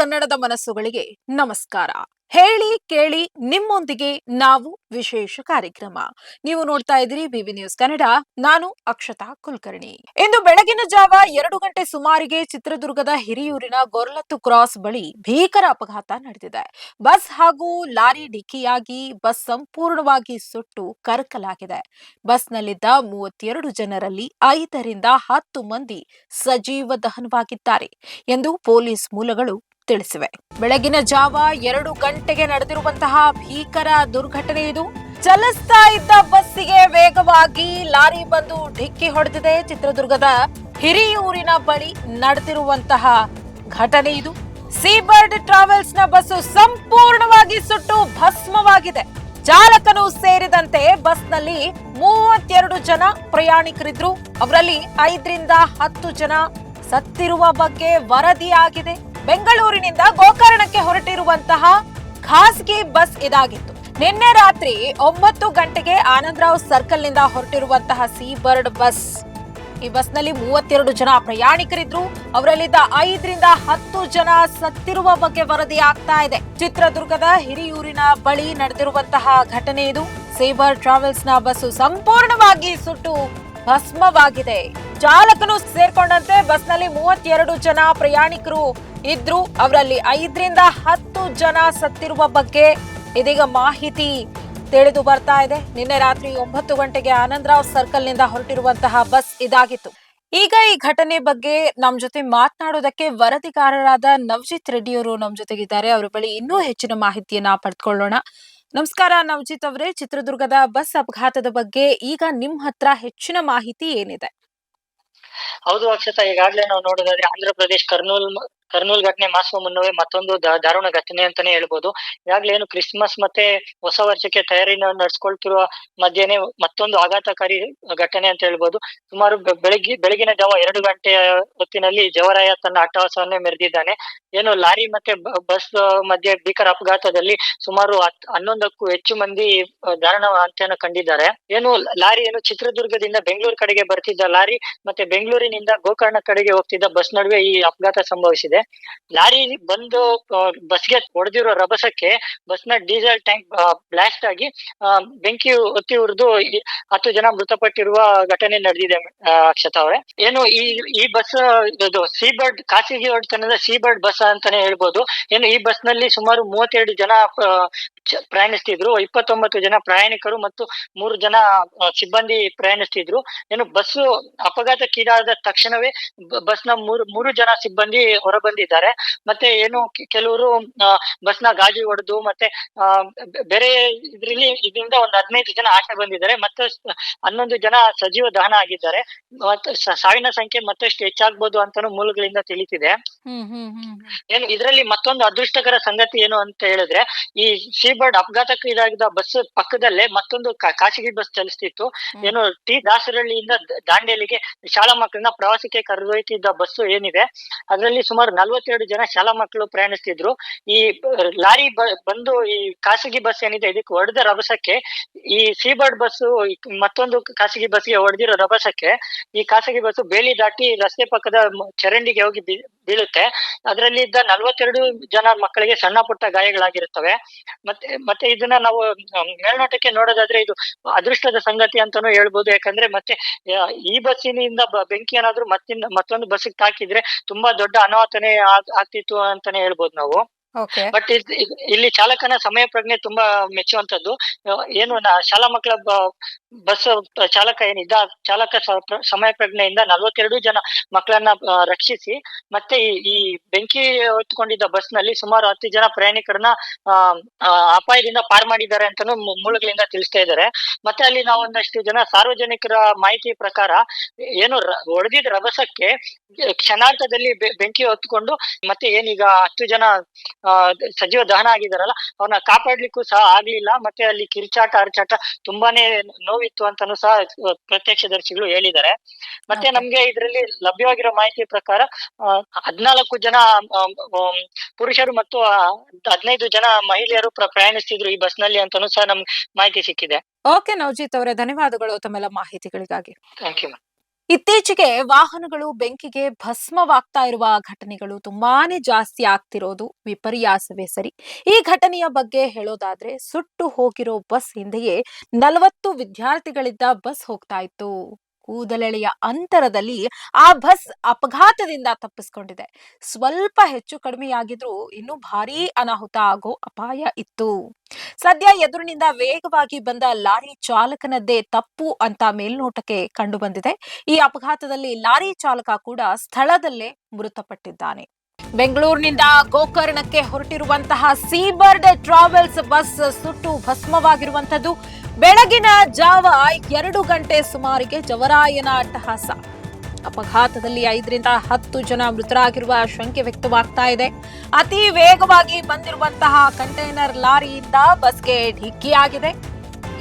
ಕನ್ನಡದ ಮನಸ್ಸುಗಳಿಗೆ ನಮಸ್ಕಾರ. ಹೇಳಿ, ಕೇಳಿ ನಿಮ್ಮೊಂದಿಗೆ ನಾವು ವಿಶೇಷ ಕಾರ್ಯಕ್ರಮ. ನೀವು ನೋಡ್ತಾ ಇದ್ದೀರಿ ಬಿವಿ ನ್ಯೂಸ್ ಕನ್ನಡ. ನಾನು ಅಕ್ಷತಾ ಕುಲಕರ್ಣಿ. ಇಂದು ಬೆಳಗಿನ ಜಾವ ಎರಡು ಗಂಟೆ ಸುಮಾರಿಗೆ ಚಿತ್ರದುರ್ಗದ ಹಿರಿಯೂರಿನ ಗೊರ್ಲತ್ತು ಕ್ರಾಸ್ ಬಳಿ ಭೀಕರ ಅಪಘಾತ ನಡೆದಿದೆ. ಬಸ್ ಹಾಗೂ ಲಾರಿ ಡಿಕ್ಕಿಯಾಗಿ ಬಸ್ ಸಂಪೂರ್ಣವಾಗಿ ಸುಟ್ಟು ಕರಕಲಾಗಿದೆ. ಬಸ್ನಲ್ಲಿದ್ದ ಮೂವತ್ತೆರಡು ಜನರಲ್ಲಿ ಐದರಿಂದ ಹತ್ತು ಮಂದಿ ಸಜೀವ ದಹನವಾಗಿದ್ದಾರೆ ಎಂದು ಪೊಲೀಸ್ ಮೂಲಗಳು ತಿಳಿಸಿವೆ. ಬೆಳಗಿನ ಜಾವ ಎರಡು ಗಂಟೆಗೆ ನಡೆದಿರುವಂತಹ ಭೀಕರ ದುರ್ಘಟನೆ ಇದು. ಚಲಿಸ್ತಾ ಇದ್ದ ಬಸ್ಸಿಗೆ ವೇಗವಾಗಿ ಲಾರಿ ಬಂದು ಢಿಕ್ಕಿ ಹೊಡೆದಿದೆ. ಚಿತ್ರದುರ್ಗದ ಹಿರಿಯೂರಿನ ಬಳಿ ನಡೆದಿರುವಂತಹ ಘಟನೆ ಇದು. ಸೀಬರ್ಡ್ ಟ್ರಾವೆಲ್ಸ್ನ ಬಸ್ಸು ಸಂಪೂರ್ಣವಾಗಿ ಸುಟ್ಟು ಭಸ್ಮವಾಗಿದೆ. ಚಾಲಕನು ಸೇರಿದಂತೆ ಬಸ್ನಲ್ಲಿ ಮೂವತ್ತೆರಡು ಜನ ಪ್ರಯಾಣಿಕರಿದ್ರು ಅವರಲ್ಲಿ ಐದರಿಂದ ಹತ್ತು ಜನ ಸತ್ತಿರುವ ಬಗ್ಗೆ ವರದಿಯಾಗಿದೆ. ಬೆಂಗಳೂರಿನಿಂದ ಗೋಕರ್ಣಕ್ಕೆ ಹೊರಟಿರುವಂತಹ ಖಾಸಗಿ ಬಸ್ ಇದಾಗಿತ್ತು. ನಿನ್ನೆ ರಾತ್ರಿ ಒಂಬತ್ತು ಗಂಟೆಗೆ ಆನಂದರಾವ್ ಸರ್ಕಲ್ನಿಂದ ಹೊರಟಿರುವಂತಹ ಸಿ ಬರ್ಡ್ ಬಸ್. ಈ ಬಸ್ನಲ್ಲಿ ಮೂವತ್ತೆರಡು ಜನ ಪ್ರಯಾಣಿಕರಿದ್ರು. ಅವರಲ್ಲಿದ್ದ ಐದರಿಂದ ಹತ್ತು ಜನ ಸತ್ತಿರುವ ಬಗ್ಗೆ ವರದಿ ಆಗ್ತಾ ಇದೆ. ಚಿತ್ರದುರ್ಗದ ಹಿರಿಯೂರಿನ ಬಳಿ ನಡೆದಿರುವಂತಹ ಘಟನೆ ಇದು. ಸೇಬರ್ ಟ್ರಾವೆಲ್ಸ್ನ ಬಸ್ಸು ಸಂಪೂರ್ಣವಾಗಿ ಸುಟ್ಟು ಭಸ್ಮವಾಗಿದೆ. ಚಾಲಕನು ಸೇರ್ಕೊಂಡಂತೆ ಬಸ್ನಲ್ಲಿ ಮೂವತ್ತೆರಡು ಜನ ಪ್ರಯಾಣಿಕರು ಇದ್ರು. ಅವರಲ್ಲಿ ಐದರಿಂದ ಹತ್ತು ಜನ ಸತ್ತಿರುವ ಬಗ್ಗೆ ಇದೀಗ ಮಾಹಿತಿ ತಿಳಿದು ಬರ್ತಾ ಇದೆ. ನಿನ್ನೆ ರಾತ್ರಿ ಒಂಬತ್ತು ಗಂಟೆಗೆ ಆನಂದರಾವ್ ಸರ್ಕಲ್ನಿಂದ ಹೊರಟಿರುವಂತಹ ಬಸ್ ಇದಾಗಿತ್ತು. ಈಗ ಈ ಘಟನೆ ಬಗ್ಗೆ ನಮ್ ಜೊತೆ ಮಾತನಾಡೋದಕ್ಕೆ ವರದಿಗಾರರಾದ ನವಜಿತ್ ರೆಡ್ಡಿಯವರು ನಮ್ ಜೊತೆಗಿದ್ದಾರೆ. ಅವರ ಬಳಿ ಇನ್ನೂ ಹೆಚ್ಚಿನ ಮಾಹಿತಿಯನ್ನ ಪಡೆದುಕೊಳ್ಳೋಣ ನಮಸ್ಕಾರ ನವಜಿತ್ ಅವರೇ. ಚಿತ್ರದುರ್ಗದ ಬಸ್ ಅಪಘಾತದ ಬಗ್ಗೆ ಈಗ ನಿಮ್ ಹತ್ರ ಹೆಚ್ಚಿನ ಮಾಹಿತಿ ಏನಿದೆ? ಹೌದು ಅಕ್ಷತಾ, ಈಗಾಗಲೇ ನಾವು ನೋಡೋದಾದ್ರೆ ಆಂಧ್ರ ಪ್ರದೇಶ್, ಕರ್ನೂಲ್ ಕರ್ನೂಲ್ ಘಟನೆ ಮಾಸುವ ಮುನ್ನವೇ ಮತ್ತೊಂದು ದಾರುಣ ಘಟನೆ ಅಂತಾನೆ ಹೇಳ್ಬೋದು. ಈಗಾಗಲೇ ಏನು ಕ್ರಿಸ್ಮಸ್ ಮತ್ತೆ ಹೊಸ ವರ್ಷಕ್ಕೆ ತಯಾರಿ ನಡೆಸ್ಕೊಳ್ತಿರುವ ಮಧ್ಯೆನೆ ಮತ್ತೊಂದು ಆಘಾತಕಾರಿ ಘಟನೆ ಅಂತ ಹೇಳ್ಬೋದು. ಸುಮಾರು ಬೆಳಿಗ್ಗೆ, ಬೆಳಗಿನ ಜಾವ ಎರಡು ಗಂಟೆಯ ಹೊತ್ತಿನಲ್ಲಿ ಜವರಾಯ ತನ್ನ ಅಟ್ಟಹಾಸವನ್ನೇ ಮೆರೆದಿದ್ದಾನೆ. ಏನು ಲಾರಿ ಮತ್ತೆ ಬಸ್ ಮಧ್ಯೆ ಭೀಕರ ಅಪಘಾತದಲ್ಲಿ ಸುಮಾರು ಹನ್ನೊಂದಕ್ಕೂ ಹೆಚ್ಚು ಮಂದಿ ದಾರುಣ ಅಂತ್ಯನ ಕಂಡಿದ್ದಾರೆ. ಏನು ಲಾರಿ ಏನು ಚಿತ್ರದುರ್ಗದಿಂದ ಬೆಂಗಳೂರು ಕಡೆಗೆ ಬರ್ತಿದ್ದ ಲಾರಿ ಮತ್ತೆ ಬೆಂಗಳೂರಿನಿಂದ ಗೋಕರ್ಣ ಕಡೆಗೆ ಹೋಗ್ತಿದ್ದ ಬಸ್ ನಡುವೆ ಈ ಅಪಘಾತ ಸಂಭವಿಸಿದೆ. ಲಾರಿ ಬಂದು ಬಸ್ಗೆ ಹೊಡೆದಿರೋ ರಭಸಕ್ಕೆ ಬಸ್ನ ಡೀಸೆಲ್ ಟ್ಯಾಂಕ್ ಬ್ಲಾಸ್ಟ್ ಆಗಿ ಬೆಂಕಿ ಹೊತ್ತಿ ಉರಿದು ಹತ್ತು ಜನ ಮೃತಪಟ್ಟಿರುವ ಘಟನೆ ನಡೆದಿದೆ ಅಕ್ಷತ ಅವರೇ. ಏನು ಈ ಈ ಬಸ್, ಇದು ಸೀಬರ್ಡ್, ಖಾಸಗಿ ಹೊಡೆತನದ ಸಿ ಬರ್ಡ್ ಬಸ್ ಅಂತಾನೆ ಹೇಳ್ಬೋದು. ಏನು ಈ ಬಸ್ನಲ್ಲಿ ಸುಮಾರು ಮೂವತ್ತೆರಡು ಜನ ಪ್ರಯಾಣಿಸ್ತಿದ್ರು. ಇಪ್ಪತ್ತೊಂಬತ್ತು ಜನ ಪ್ರಯಾಣಿಕರು ಮತ್ತು ಮೂರು ಜನ ಸಿಬ್ಬಂದಿ ಪ್ರಯಾಣಿಸ್ತಿದ್ರು. ಏನು ಬಸ್ ಅಪಘಾತಕ್ಕೀಡಾದ ತಕ್ಷಣವೇ ಬಸ್ನ ಮೂರು ಮೂರು ಜನ ಸಿಬ್ಬಂದಿ ಹೊರಬಂದಿದ್ದಾರೆ. ಮತ್ತೆ ಏನು ಕೆಲವರು ಬಸ್ನ ಗಾಜು ಹೊಡೆದು ಮತ್ತೆ ಬೇರೆ ಇದ್ರಲ್ಲಿ, ಇದರಿಂದ ಒಂದು ಹದಿನೈದು ಜನ ಆಚೆ ಬಂದಿದ್ದಾರೆ. ಮತ್ತೆ ಹನ್ನೊಂದು ಜನ ಸಜೀವ ದಹನ ಆಗಿದ್ದಾರೆ. ಮತ್ತೆ ಸಾವಿನ ಸಂಖ್ಯೆ ಮತ್ತಷ್ಟು ಹೆಚ್ಚಾಗ್ಬೋದು ಅಂತಾನು ಮೂಲಗಳಿಂದ ತಿಳಿತಿದೆ. ಏನು ಇದರಲ್ಲಿ ಮತ್ತೊಂದು ಅದೃಷ್ಟಕರ ಸಂಗತಿ ಏನು ಅಂತ ಹೇಳಿದ್ರೆ ಈ ಸೀಬರ್ಡ್ ಅಪಘಾತಕ್ಕೆ ಇದಾಗಿದ್ದ ಬಸ್ ಪಕ್ಕದಲ್ಲೇ ಮತ್ತೊಂದು ಖಾಸಗಿ ಬಸ್ ಚಲಿಸ್ತಿತ್ತು. ಏನು ಟಿ ದಾಸರಳ್ಳಿಯಿಂದ ದ- ದಾಂಡೇಲಿಗೆ ಶಾಲಾ ಮಕ್ಕಳನ್ನ ಪ್ರವಾಸಕ್ಕೆ ಕರೆದೊಯ್ತಿದ್ದ ಬಸ್ಸು ಏನಿದೆ ಅದರಲ್ಲಿ ಸುಮಾರು ನಲ್ವತ್ತೆರಡು ಜನ ಶಾಲಾ ಮಕ್ಕಳು ಪ್ರಯಾಣಿಸ್ತಿದ್ರು. ಈ ಲಾರಿ ಬ- ಬಂದು ಈ ಖಾಸಗಿ ಬಸ್ ಏನಿದೆ ಇದಕ್ಕೆ ಹೊಡೆದ ರಭಸಕ್ಕೆ ಈ ಸೀಬರ್ಡ್ ಬಸ್ ಮತ್ತೊಂದು ಖಾಸಗಿ ಬಸ್ಗೆ ಹೊಡೆದಿರೋ ರಭಸಕ್ಕೆ ಈ ಖಾಸಗಿ ಬಸ್ ಬೇಲಿ ದಾಟಿ ರಸ್ತೆ ಪಕ್ಕದ ಚರಂಡಿಗೆ ಹೋಗಿ ಬೀಳುತ್ತೆ. ಅದರಲ್ಲಿ ಇದ್ದ ನಲ್ವತ್ತೆರಡು ಜನ ಮಕ್ಕಳಿಗೆ ಸಣ್ಣ ಪುಟ್ಟ ಗಾಯಗಳಾಗಿರುತ್ತವೆ. ಮತ್ತೆ ಮತ್ತೆ ಇದನ್ನ ನಾವು ಮೇಲ್ನೋಟಕ್ಕೆ ನೋಡೋದಾದ್ರೆ ಇದು ಅದೃಷ್ಟದ ಸಂಗತಿ ಅಂತಾನೂ ಹೇಳ್ಬೋದು. ಯಾಕಂದ್ರೆ ಮತ್ತೆ ಈ ಬಸ್ಸಿನಿಂದ ಬೆಂಕಿ ಏನಾದ್ರು ಮತ್ತಿನ ಮತ್ತೊಂದು ಬಸ್ಸಿಗೆ ತಾಕಿದ್ರೆ ತುಂಬಾ ದೊಡ್ಡ ಅನಾಹುತನೇ ಆಗ್- ಆಗ್ತಿತ್ತು ಅಂತಾನೆ ಹೇಳ್ಬೋದು ನಾವು. ಬಟ್ ಇಲ್ಲಿ ಚಾಲಕನ ಸಮಯ ಪ್ರಜ್ಞೆ ತುಂಬಾ ಮೆಚ್ಚುವಂತದ್ದು ಏನು ಶಾಲಾ ಮಕ್ಕಳ ಬಸ್ ಚಾಲಕ ಏನಿದ್ದ ಚಾಲಕ ಸಮಯ ಪ್ರಜ್ಞೆಯಿಂದ ನಲವತ್ತೆರಡು ಜನ ಮಕ್ಕಳನ್ನ ರಕ್ಷಿಸಿ ಮತ್ತೆ ಈ ಬೆಂಕಿ ಹೊತ್ಕೊಂಡಿದ್ದ ಬಸ್ನಲ್ಲಿ ಸುಮಾರು ಹತ್ತು ಜನ ಪ್ರಯಾಣಿಕರನ್ನ ಆ, ಅಪಾಯದಿಂದ ಪಾರ್ ಮಾಡಿದ್ದಾರೆ ಅಂತಾನು ಮೂಲಗಳಿಂದ ತಿಳಿಸ್ತಾ ಇದ್ದಾರೆ. ಮತ್ತೆ ಅಲ್ಲಿ ನಾವು ಒಂದಷ್ಟು ಜನ ಸಾರ್ವಜನಿಕರ ಮಾಹಿತಿ ಪ್ರಕಾರ ಏನು ಹೊಡೆದಿದ್ದ ರಭಸಕ್ಕೆ ಕ್ಷಣಾರ್ಥದಲ್ಲಿ ಬೆಂಕಿ ಹೊತ್ಕೊಂಡು ಮತ್ತೆ ಏನೀಗ ಹತ್ತು ಜನ ಸಜೀವ ದಹನ ಆಗಿದಾರಲ್ಲ ಅವನ್ನ ಕಾಪಾಡ್ಲಿಕ್ಕೂ ಸಹ ಆಗ್ಲಿಲ್ಲ ಮತ್ತೆ ಅಲ್ಲಿ ಕಿರ್ಚಾಟ ಅರ್ಚಾಟ ತುಂಬಾನೇ ನೋವಿತ್ತು ಅಂತಾನು ಸಹ ಪ್ರತ್ಯಕ್ಷದರ್ಶಿಗಳು ಹೇಳಿದ್ದಾರೆ. ಮತ್ತೆ. ನಮ್ಗೆ ಇದರಲ್ಲಿ ಲಭ್ಯವಾಗಿರೋ ಮಾಹಿತಿ ಪ್ರಕಾರ ಹದಿನಾಲ್ಕು ಜನ ಪುರುಷರು ಮತ್ತು ಹದಿನೈದು ಜನ ಮಹಿಳೆಯರು ಪ್ರ- ಪ್ರಯಾಣಿಸ್ತಿದ್ರು ಈ ಬಸ್ನಲ್ಲಿ ಅಂತಾನು ಸಹ ನಮ್ಗೆ ಮಾಹಿತಿ ಸಿಕ್ಕಿದೆ. ಓಕೆ ನವಜಿತ್ ಅವರೇ ಧನ್ಯವಾದಗಳು ತಮ್ಮೆಲ್ಲ ಮಾಹಿತಿಗಳಿಗಾಗಿ. ಥ್ಯಾಂಕ್ ಯು ಇತ್ತೀಚೆಗೆ ವಾಹನಗಳು ಬೆಂಕಿಗೆ ಭಸ್ಮವಾಗ್ತಾ ಇರುವ ಘಟನೆಗಳು ತುಂಬಾನೇ ಜಾಸ್ತಿ ಆಗ್ತಿರೋದು ವಿಪರ್ಯಾಸವೇ ಸರಿ. ಈ ಘಟನೆಯ ಬಗ್ಗೆ ಹೇಳೋದಾದ್ರೆ ಸುಟ್ಟು ಹೋಗಿರೋ ಬಸ್ ಹಿಂದೆಯೇ ನಲವತ್ತು ವಿದ್ಯಾರ್ಥಿಗಳಿದ್ದ ಬಸ್ ಹೋಗ್ತಾ ಇತ್ತು. ಕೂದಲೆಳೆಯ ಅಂತರದಲ್ಲಿ ಆ ಬಸ್ ಅಪಘಾತದಿಂದ ತಪ್ಪಿಸ್ಕೊಂಡಿದೆ. ಸ್ವಲ್ಪ ಹೆಚ್ಚು ಕಡಿಮೆಯಾಗಿದ್ರೂ ಇನ್ನೂ ಭಾರೀ ಅನಾಹುತ ಆಗೋ ಅಪಾಯ ಇತ್ತು. ಸದ್ಯ ಎದುರಿನಿಂದ ವೇಗವಾಗಿ ಬಂದ ಲಾರಿ ಚಾಲಕನದ್ದೇ ತಪ್ಪು ಅಂತ ಮೇಲ್ನೋಟಕ್ಕೆ ಕಂಡು ಬಂದಿದೆ ಈ ಅಪಘಾತದಲ್ಲಿ ಲಾರಿ ಚಾಲಕ ಕೂಡ ಸ್ಥಳದಲ್ಲೇ ಮೃತಪಟ್ಟಿದ್ದಾನೆ. ಬೆಂಗಳೂರಿನಿಂದ ಗೋಕರ್ಣಕ್ಕೆ ಹೊರಟಿರುವಂತಹ ಸೀಬರ್ಡ್ ಟ್ರಾವೆಲ್ಸ್ ಬಸ್ ಸುಟ್ಟು ಭಸ್ಮವಾಗಿರುವಂತದ್ದು ಬೆಳಗಿನ ಜಾವ ಎರಡು ಗಂಟೆ ಸುಮಾರಿಗೆ ಜವರಾಯನ ಅಟ್ಟಹಾಸ. ಅಪಘಾತದಲ್ಲಿ ಐದರಿಂದ ಹತ್ತು ಜನ ಮೃತರಾಗಿರುವ ಶಂಕೆ ವ್ಯಕ್ತವಾಗ್ತಾ ಇದೆ. ಅತಿ ವೇಗವಾಗಿ ಬಂದಿರುವಂತಹ ಕಂಟೈನರ್ ಲಾರಿಯಿಂದ ಬಸ್ಗೆ ಢಿಕ್ಕಿಯಾಗಿದೆ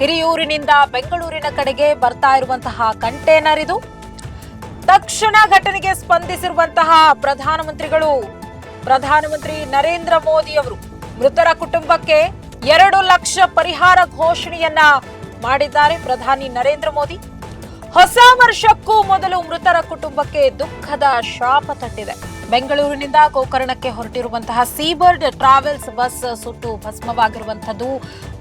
ಹಿರಿಯೂರಿನಿಂದ ಬೆಂಗಳೂರಿನ ಕಡೆಗೆ ಬರ್ತಾ ಇರುವಂತಹ ಕಂಟೈನರ್ ಇದು. ತಕ್ಷಣ ಘಟನೆಗೆ ಸ್ಪಂದಿಸಿರುವಂತಹ ಪ್ರಧಾನಮಂತ್ರಿಗಳು ಪ್ರಧಾನಮಂತ್ರಿ ನರೇಂದ್ರ ಮೋದಿ ಅವರು ಮೃತರ ಕುಟುಂಬಕ್ಕೆ ಎರಡು ಲಕ್ಷ ಪರಿಹಾರ ಘೋಷಣೆಯನ್ನ ಮಾಡಿದ್ದಾರೆ ಪ್ರಧಾನಿ ನರೇಂದ್ರ ಮೋದಿ. ಹೊಸ ವರ್ಷಕ್ಕೂ ಮೊದಲು ಮೃತರ ಕುಟುಂಬಕ್ಕೆ ದುಃಖದ ಶಾಪ ತಟ್ಟಿದೆ. ಬೆಂಗಳೂರಿನಿಂದ ಗೋಕರ್ಣಕ್ಕೆ ಹೊರಟಿರುವಂತಹ ಸೀಬರ್ಡ್ ಟ್ರಾವೆಲ್ಸ್ ಬಸ್ ಸುಟ್ಟು ಭಸ್ಮವಾಗಿರುವಂತದ್ದು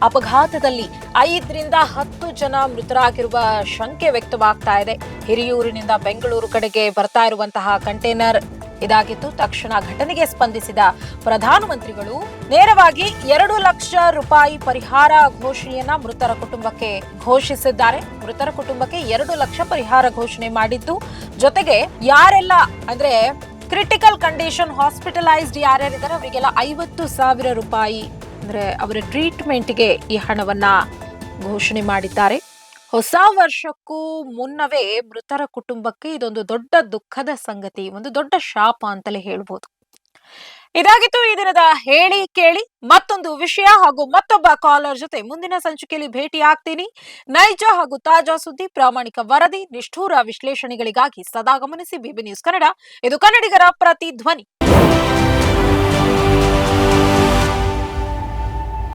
ಅಪಘಾತದಲ್ಲಿ ಐದರಿಂದ ಹತ್ತು ಜನ ಮೃತರಾಗಿರುವ ಶಂಕೆ ವ್ಯಕ್ತವಾಗ್ತಾ ಇದೆ. ಹಿರಿಯೂರಿನಿಂದ ಬೆಂಗಳೂರು ಕಡೆಗೆ ಬರ್ತಾ ಇರುವಂತಹ ಕಂಟೈನರ್ ಇದಾಗಿತ್ತು ತಕ್ಷಣ ಘಟನೆಗೆ ಸ್ಪಂದಿಸಿದ ಪ್ರಧಾನಮಂತ್ರಿಗಳು ನೇರವಾಗಿ ಎರಡು ಲಕ್ಷ ರೂಪಾಯಿ ಪರಿಹಾರ ಘೋಷಣೆಯನ್ನ ಮೃತರ ಕುಟುಂಬಕ್ಕೆ ಘೋಷಿಸಿದ್ದಾರೆ. ಮೃತರ ಕುಟುಂಬಕ್ಕೆ ಎರಡು ಲಕ್ಷ ಪರಿಹಾರ ಘೋಷಣೆ ಮಾಡಿದ್ದು, ಜೊತೆಗೆ ಯಾರೆಲ್ಲ ಅಂದ್ರೆ ಕ್ರಿಟಿಕಲ್ ಕಂಡೀಷನ್ ಹಾಸ್ಪಿಟಲೈಸ್ಡ್ ಯಾರ್ಯಾರಿದ್ದಾರೆ, ಅವರಿಗೆಲ್ಲ ಐವತ್ತು ಸಾವಿರ ರೂಪಾಯಿ ಅಂದ್ರೆ ಅವರ ಟ್ರೀಟ್ಮೆಂಟ್ಗೆ ಈ ಹಣವನ್ನ ಘೋಷಣೆ ಮಾಡಿದ್ದಾರೆ. ಹೊಸ ವರ್ಷಕ್ಕೂ ಮುನ್ನವೇ ಮೃತರ ಕುಟುಂಬಕ್ಕೆ ಇದೊಂದು ದೊಡ್ಡ ದುಃಖದ ಸಂಗತಿ, ಒಂದು ದೊಡ್ಡ ಶಾಪ ಅಂತಲೇ ಹೇಳ್ಬೋದು. ಇದಾಗಿತ್ತು ಈ ದಿನದ ಹೇಳಿ ಕೇಳಿ ಮತ್ತೊಂದು ವಿಷಯ ಹಾಗೂ ಮತ್ತೊಬ್ಬ ಕಾಲರ್ ಜೊತೆ ಮುಂದಿನ ಸಂಚಿಕೆಯಲ್ಲಿ ಭೇಟಿ ಆಗ್ತೀನಿ. ನೈಜ ಹಾಗೂ ತಾಜಾ ಸುದ್ದಿ, ಪ್ರಾಮಾಣಿಕ ವರದಿ, ನಿಷ್ಠೂರ ವಿಶ್ಲೇಷಣೆಗಳಿಗಾಗಿ ಸದಾ ಗಮನಿಸಿ ಬಿಬಿ ನ್ಯೂಸ್ ಕನ್ನಡ. ಇದು ಕನ್ನಡಿಗರ ಪ್ರತಿಧ್ವನಿ.